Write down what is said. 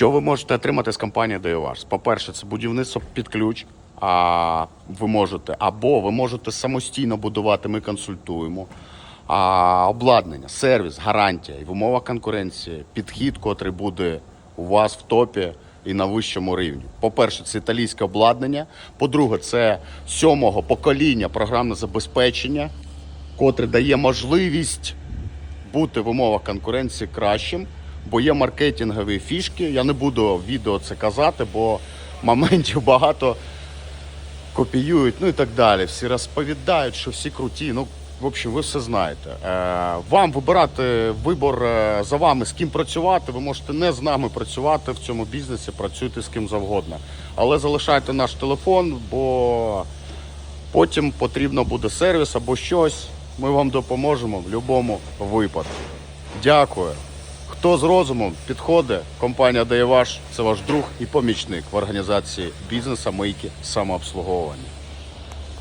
Що ви можете отримати з компанії DayWars? По-перше, це будівництво під ключ. А ви можете, або ви можете самостійно будувати, ми консультуємо. А обладнання, сервіс, гарантія і в умовах конкуренції, підхід, котрий буде у вас в топі і на вищому рівні. По-перше, це італійське обладнання. По-друге, це сьомого покоління програмне забезпечення, котре дає можливість бути в умовах конкуренції кращим, бо є маркетингові фішки. Я не буду в відео це казати, бо моментів багато копіюють, ну і так далі. Всі розповідають, що всі круті. Ну, в общем, ви все знаєте. Е, вам вибирати вибор е, за вами, з ким працювати. Ви можете не з нами працювати в цьому бізнесі, працюйте з ким завгодно. Але залишайте наш телефон, бо потім потрібно буде сервіс або щось. Ми вам допоможемо в будь-якому випадку. Дякую. Хто з розумом підходить, компанія Даєваш це ваш друг і помічник в організації бізнесу, мийки, самообслуговування.